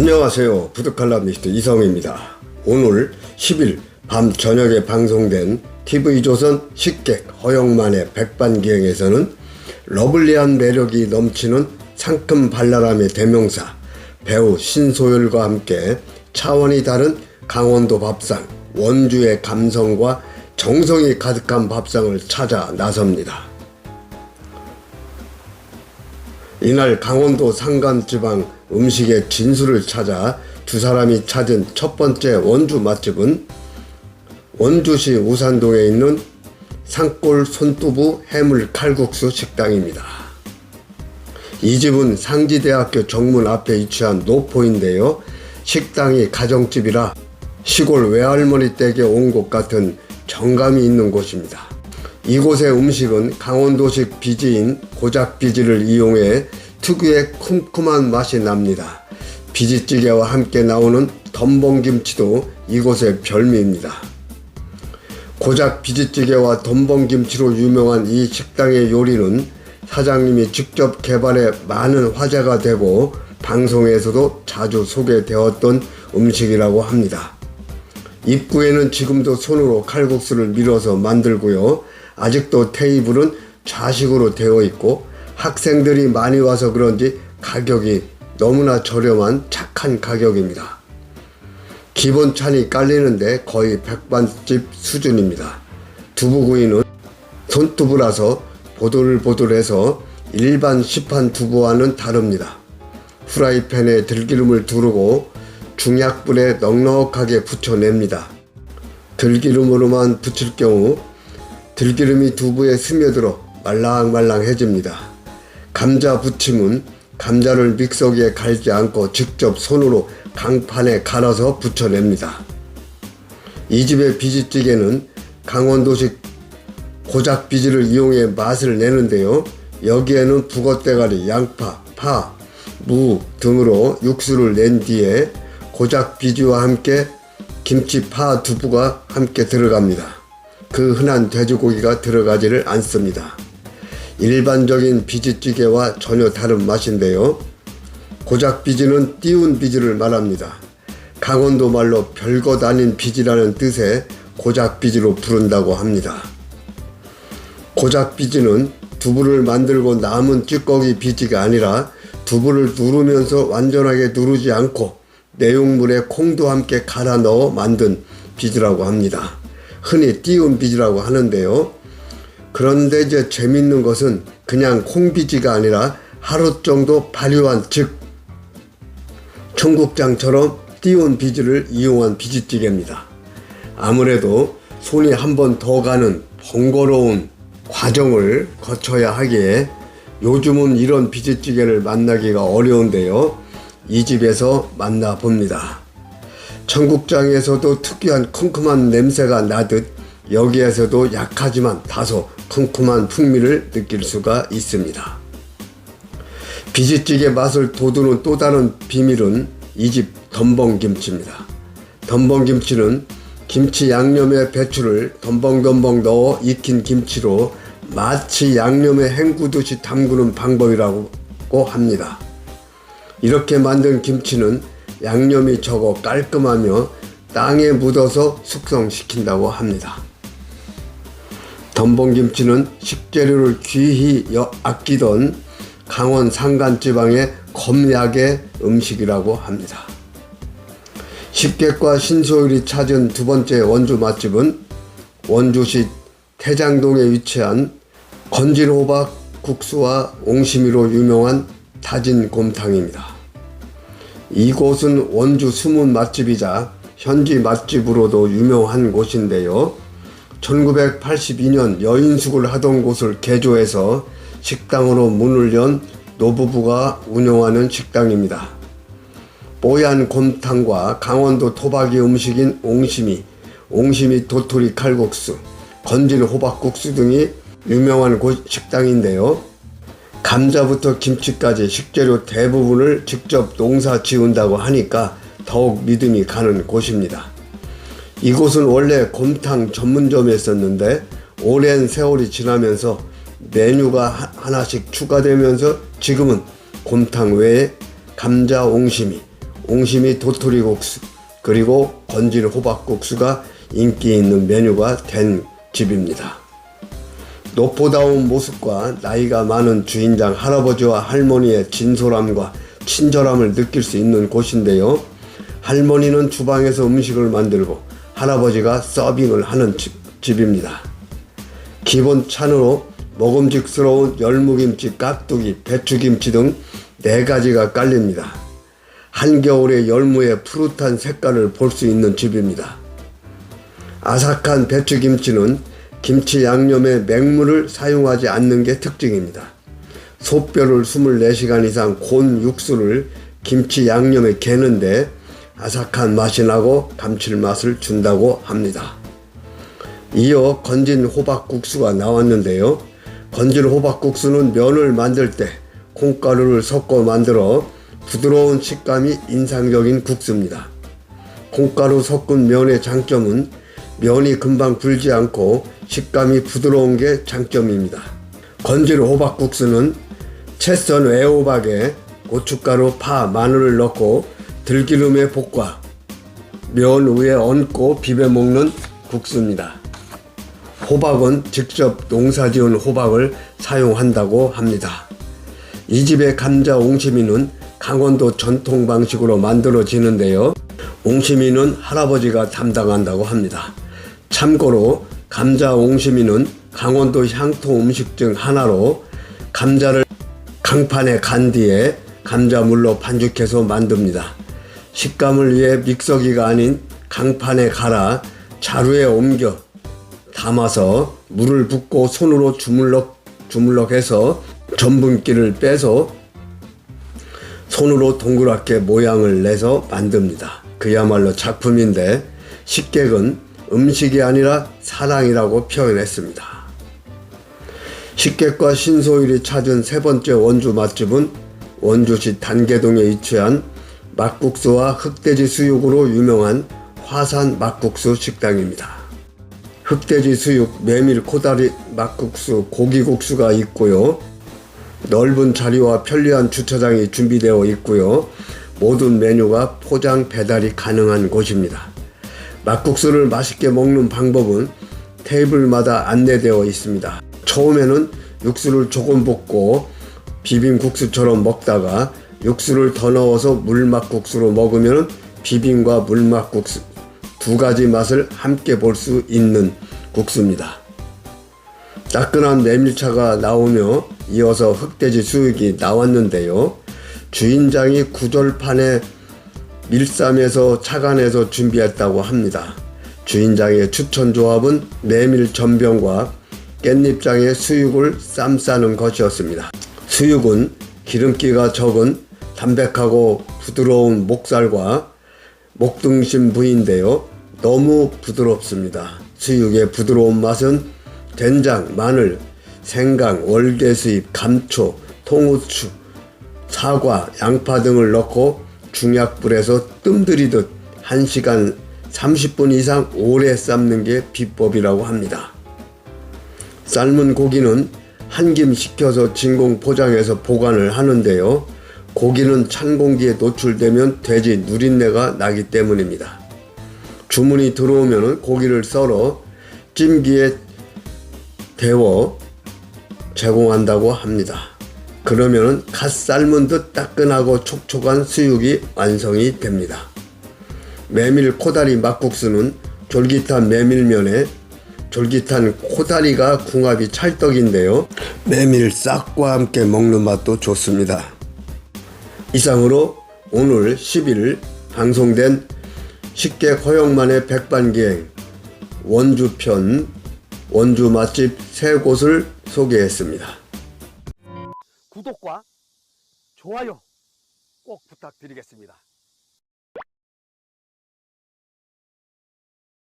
안녕하세요. 부득칼럼니스트 이성입니다. 오늘 10일 밤 저녁에 방송된 TV조선 식객 허영만의 백반기행에서는 러블리한 매력이 넘치는 상큼 발랄함의 대명사 배우 신소율과 함께 차원이 다른 강원도 밥상 원주의 감성과 정성이 가득한 밥상을 찾아 나섭니다. 이날 강원도 산간지방 음식의 진수를 찾아 두 사람이 찾은 첫 번째 원주 맛집은 원주시 우산동에 있는 산골 손두부 해물 칼국수 식당입니다. 이 집은 상지대학교 정문 앞에 위치한 노포인데요. 식당이 가정집이라 시골 외할머니 댁에 온 것 같은 정감이 있는 곳입니다. 이곳의 음식은 강원도식 비지인 고작 비지를 이용해 특유의 쿰쿰한 맛이 납니다. 비지찌개와 함께 나오는 덤벙김치도 이곳의 별미입니다. 고작 비지찌개와 덤벙김치로 유명한 이 식당의 요리는 사장님이 직접 개발해 많은 화제가 되고 방송에서도 자주 소개되었던 음식이라고 합니다. 입구에는 지금도 손으로 칼국수를 밀어서 만들고요. 아직도 테이블은 좌식으로 되어 있고 학생들이 많이 와서 그런지 가격이 너무나 저렴한 착한 가격입니다. 기본 찬이 깔리는데 거의 백반집 수준입니다. 두부구이는 손두부라서 보들보들해서 일반 시판 두부와는 다릅니다. 후라이팬에 들기름을 두르고 중약불에 넉넉하게 붙여냅니다. 들기름으로만 붙일 경우 들기름이 두부에 스며들어 말랑말랑해집니다. 감자 부침은 감자를 믹서기에 갈지 않고 직접 손으로 강판에 갈아서 붙여냅니다. 이 집의 비지찌개는 강원도식 고작 비지를 이용해 맛을 내는데요. 여기에는 북어대가리, 양파, 파, 무 등으로 육수를 낸 뒤에 고작 비지와 함께 김치, 파, 두부가 함께 들어갑니다. 그 흔한 돼지고기가 들어가지를 않습니다. 일반적인 비지찌개와 전혀 다른 맛인데요. 고작 비지는 띄운 비지를 말합니다. 강원도 말로 별것 아닌 비지라는 뜻의 고작 비지로 부른다고 합니다. 고작 비지는 두부를 만들고 남은 찌꺼기 비지가 아니라 두부를 누르면서 완전하게 누르지 않고 내용물에 콩도 함께 갈아 넣어 만든 비지라고 합니다. 흔히 띄운 비지라고 하는데요. 그런데 이제 재밌는 것은 그냥 콩비지가 아니라 하루 정도 발효한 즉 청국장처럼 띄운 비지를 이용한 비지찌개입니다. 아무래도 손이 한 번 더 가는 번거로운 과정을 거쳐야 하기에 요즘은 이런 비지찌개를 만나기가 어려운데요. 이 집에서 만나봅니다. 청국장에서도 특유한 쿰쿰한 냄새가 나듯 여기에서도 약하지만 다소 쿰쿰한 풍미를 느낄 수가 있습니다. 비지찌개 맛을 돋우는 또 다른 비밀은 이 집 덤벙김치입니다. 덤벙김치는 김치 양념에 배추를 덤벙덤벙 넣어 익힌 김치로 마치 양념에 헹구듯이 담그는 방법이라고 합니다. 이렇게 만든 김치는 양념이 적어 깔끔하며 땅에 묻어서 숙성시킨다고 합니다. 덤벙김치는 식재료를 귀히 아끼던 강원 산간지방의 검약의 음식이라고 합니다. 식객과 신소율이 찾은 두 번째 원주 맛집은 원주시 태장동에 위치한 건질호박 국수와 옹심이로 유명한 다진곰탕입니다. 이곳은 원주 숨은 맛집이자 현지 맛집으로도 유명한 곳인데요. 1982년 여인숙을 하던 곳을 개조해서 식당으로 문을 연 노부부가 운영하는 식당입니다. 뽀얀 곰탕과 강원도 토박이 음식인 옹심이, 옹심이 도토리 칼국수, 건질 호박국수 등이 유명한 곳 식당인데요. 감자부터 김치까지 식재료 대부분을 직접 농사 지은다고 하니까 더욱 믿음이 가는 곳입니다. 이곳은 원래 곰탕 전문점이었었는데 오랜 세월이 지나면서 메뉴가 하나씩 추가되면서 지금은 곰탕 외에 감자 옹심이, 옹심이 도토리국수 그리고 건질 호박국수가 인기 있는 메뉴가 된 집입니다. 노포다운 모습과 나이가 많은 주인장 할아버지와 할머니의 진솔함과 친절함을 느낄 수 있는 곳인데요. 할머니는 주방에서 음식을 만들고 할아버지가 서빙을 하는 집, 집입니다. 기본 찬으로 먹음직스러운 열무김치, 깍두기, 배추김치 등네 가지가 깔립니다. 한겨울의 열무의 푸릇한 색깔을 볼 수 있는 집입니다. 아삭한 배추김치는 김치 양념에 맹물을 사용하지 않는 게 특징입니다. 소뼈를 24시간 이상 곤 육수를 김치 양념에 개는데 아삭한 맛이 나고 감칠맛을 준다고 합니다. 이어 건진 호박국수가 나왔는데요. 건진 호박국수는 면을 만들 때 콩가루를 섞어 만들어 부드러운 식감이 인상적인 국수입니다. 콩가루 섞은 면의 장점은 면이 금방 불지 않고 식감이 부드러운 게 장점입니다. 건질 호박국수는 채썬 애호박에 고춧가루, 파, 마늘을 넣고 들기름에 볶아 면 위에 얹고 비벼 먹는 국수입니다. 호박은 직접 농사 지은 호박을 사용한다고 합니다. 이 집의 감자 옹심이는 강원도 전통 방식으로 만들어지는데요. 옹심이는 할아버지가 담당한다고 합니다. 참고로 감자 옹심이는 강원도 향토 음식 중 하나로 감자를 강판에 간 뒤에 감자물로 반죽해서 만듭니다. 식감을 위해 믹서기가 아닌 강판에 갈아 자루에 옮겨 담아서 물을 붓고 손으로 주물럭 주물럭 해서 전분기를 빼서 손으로 동그랗게 모양을 내서 만듭니다. 그야말로 작품인데 식객은 음식이 아니라 사랑이라고 표현했습니다. 식객과 신소일이 찾은 세 번째 원주 맛집은 원주시 단계동에 위치한 막국수와 흑돼지 수육으로 유명한 화산 막국수 식당입니다. 흑돼지 수육, 메밀, 코다리, 막국수, 고기국수가 있고요. 넓은 자리와 편리한 주차장이 준비되어 있고요. 모든 메뉴가 포장 배달이 가능한 곳입니다. 막국수를 맛있게 먹는 방법은 테이블마다 안내되어 있습니다. 처음에는 육수를 조금 붓고 비빔국수처럼 먹다가 육수를 더 넣어서 물막국수로 먹으면 비빔과 물막국수 두 가지 맛을 함께 볼 수 있는 국수입니다. 따끈한 메밀차가 나오며 이어서 흑돼지 수육이 나왔는데요. 주인장이 구절판에 밀쌈에서 차간에서 준비했다고 합니다. 주인장의 추천 조합은 메밀 전병과 깻잎장에 수육을 쌈 싸는 것이었습니다. 수육은 기름기가 적은 담백하고 부드러운 목살과 목등심 부위인데요. 너무 부드럽습니다. 수육의 부드러운 맛은 된장, 마늘, 생강, 월계수잎, 감초, 통후추, 사과, 양파 등을 넣고 중약불에서 뜸들이듯 1시간 30분 이상 오래 삶는 게 비법이라고 합니다. 삶은 고기는 한 김 식혀서 진공 포장해서 보관을 하는데요. 고기는 찬 공기에 노출되면 돼지 누린내가 나기 때문입니다. 주문이 들어오면 고기를 썰어 찜기에 데워 제공한다고 합니다. 그러면 갓 삶은 듯 따끈하고 촉촉한 수육이 완성이 됩니다. 메밀 코다리 막국수는 쫄깃한 메밀면에 쫄깃한 코다리가 궁합이 찰떡인데요. 메밀 싹과 함께 먹는 맛도 좋습니다. 이상으로 오늘 10일 방송된 식객 허영만의 백반기행 원주편 원주 맛집 세 곳을 소개했습니다. 구독과 좋아요 꼭 부탁드리겠습니다.